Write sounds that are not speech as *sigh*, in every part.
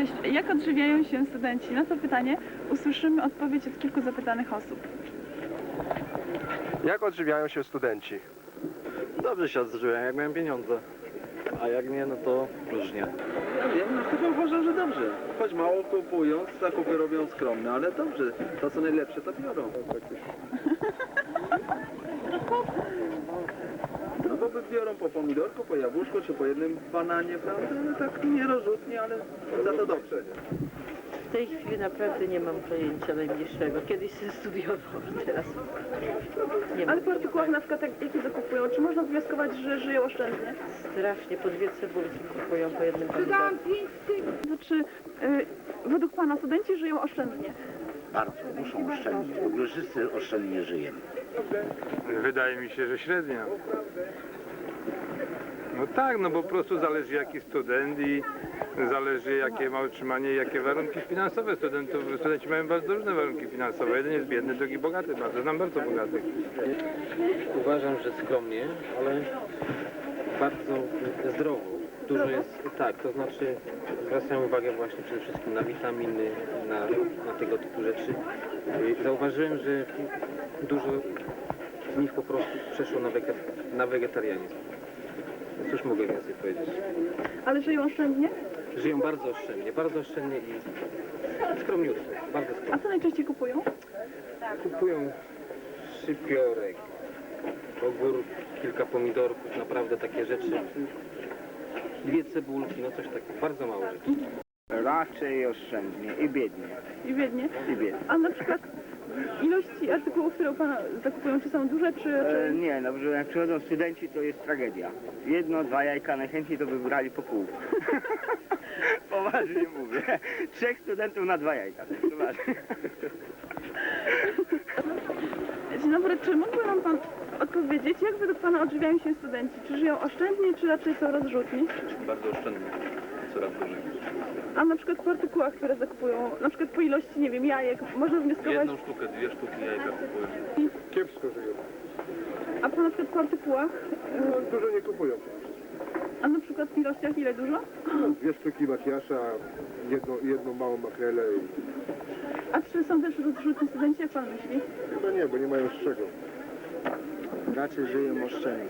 Cześć, jak odżywiają się studenci? Na to pytanie usłyszymy odpowiedź od kilku zapytanych osób. Jak odżywiają się studenci? Dobrze się odżywiam, jak miałem pieniądze. A jak nie, no to różnie. Ja wiem, no chyba uważam, że dobrze. Choć mało kupują, zakupy robią skromne, ale dobrze. To co najlepsze to biorą. *laughs* No bo biorą po pomidorku, po jabłuszku, czy po jednym bananie, prawda? No tak ale za to dobrze. W tej chwili naprawdę nie mam pojęcia najmniejszego. Kiedyś się studiował, teraz nie mam. Ale po artykułach na przykład jak, jakie zakupują? Czy można wnioskować, że żyją oszczędnie? Strasznie po dwie cebulki kupują po jednym pomidorku. To czy y, według Pana studenci żyją oszczędnie? Bardzo, muszą oszczędzić. W ogóle wszyscy oszczędnie żyjemy. Wydaje mi się, że średnia. No tak, no bo po prostu zależy jaki student i zależy jakie ma utrzymanie i jakie warunki finansowe studentów. Studenci mają bardzo różne warunki finansowe. Jeden jest biedny, drugi bogaty bardzo. Znam bardzo bogatych. Uważam, że skromnie, ale bardzo zdrowo. Dużo jest, tak, to znaczy zwracam uwagę właśnie przede wszystkim na witaminy, na, na tego typu rzeczy. Zauważyłem, że dużo z nich po prostu przeszło na, wege, na wegetarianizm. Cóż mogę więcej powiedzieć? Ale żyją oszczędnie? Żyją bardzo oszczędnie, bardzo oszczędnie i skromniutko, bardzo A skromnie. co najczęściej kupują? Kupują szypiorek, ogór, kilka pomidorków, naprawdę takie rzeczy. Dwie cebulki, no coś takiego, bardzo mało rzeczy. Raczej oszczędnie i biednie. I biednie. I biednie. A na przykład ilości artykułów, które u Pana zakupują, czy są duże, czy E, nie, no że jak przychodzą studenci, to jest tragedia. Jedno, dwa jajka, najchętniej to by brali po pół. *laughs* Poważnie mówię. Trzech studentów na dwa jajka. to jest Poważnie. Dzień dobry, czy mógłby nam Pan odpowiedzieć, jak według Pana odżywiają się studenci? Czy żyją oszczędnie, czy raczej są rozrzutni? Bardzo oszczędnie. Coraz. A na przykład po artykułach, które zakupują, na przykład po ilości, nie wiem, jajek, można wnioskować... Jedną sztukę, dwie sztuki jajka kupują. Kiepsko żyją. A po na przykład po artykułach, No, dużo nie kupują. a na przykład w ilościach ile dużo? No, dwie sztuki makiasza, jedną, jedną małą makrelę. i- A czy są też rozrzutni studenci, jak Pan myśli? Chyba nie, bo nie mają z czego. Raczej żyją oszczędnie.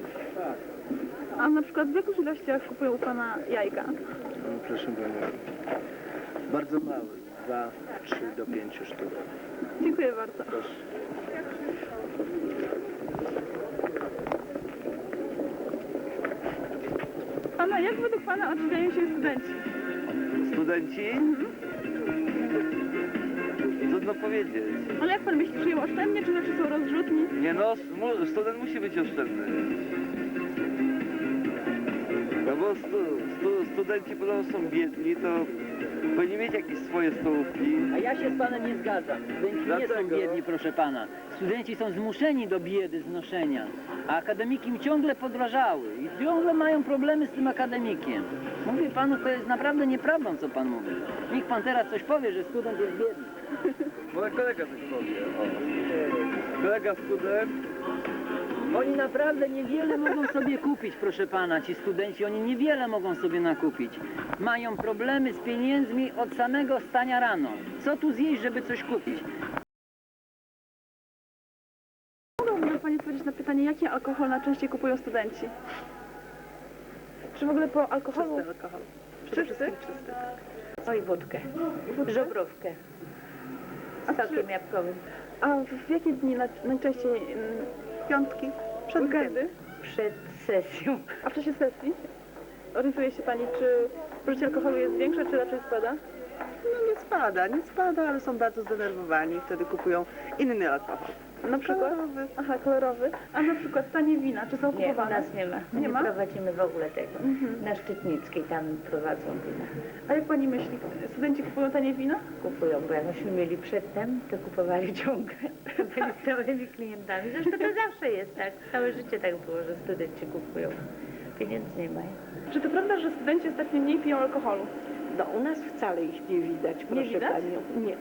A na przykład w jakich ilościach kupują u Pana jajka? No, proszę Pana. Bardzo mały. Dwa, trzy do pięciu sztuk. Dziękuję bardzo. Pana, jak według Pana odżywiają się studenci? Studenci? Trudno powiedzieć. Ale jak Pan myśli, żyją oszczędnie, czy raczej są rozrzutni? Nie no, mu- student musi być oszczędny. No bo stu, stu, studenci podobno są biedni, to powinni mieć jakieś swoje stołówki. A ja się z panem nie zgadzam. Studenci nie są Dlaczego? biedni, proszę pana. Studenci są zmuszeni do biedy, znoszenia. A akademiki im ciągle podważały i ciągle mają problemy z tym akademikiem. Mówię panu, to jest naprawdę nieprawdą, co pan mówi. Niech pan teraz coś powie, że student jest biedny. Moja kolega coś powie. O. Kolega student. Oni naprawdę niewiele mogą sobie kupić, proszę pana, ci studenci, oni niewiele mogą sobie nakupić. Mają problemy z pieniędzmi od samego stania rano. Co tu zjeść, żeby coś kupić? Mogłaby Pani odpowiedzieć na pytanie, jaki alkohol najczęściej kupują studenci? Czy w ogóle po alkoholu? Czysty alkohol. Czysty? czysty. No i wódkę. Żobrówkę. Sokiem jabłkowym. A w jakie dni na, najczęściej? mm, Piątki? Przed weekendy? Przed sesją. A w czasie sesji? Orientuje się Pani, czy spożycie alkoholu jest większe, czy raczej spada? No nie spada, nie spada, ale są bardzo zdenerwowani i wtedy kupują inny alkohol. Na przykład? Kolorowy. Aha, kolorowy. A na przykład tanie wina, czy są Nie, u kupowane? nas nie ma. Nie Nie, ma? prowadzimy w ogóle tego. Mhm. Na Szczytnickiej tam prowadzą wina. A jak Pani myśli, studenci kupują tanie wina? Kupują, bo jak myśmy mieli przedtem, to kupowali ciągle. *laughs* Byli stałymi klientami. Zresztą to zawsze jest tak. Całe życie tak było, że studenci kupują. Pieniędzy nie mają. Czy to prawda, że studenci ostatnio mniej piją alkoholu? No u nas wcale ich nie widać, proszę widać? panią. Nie.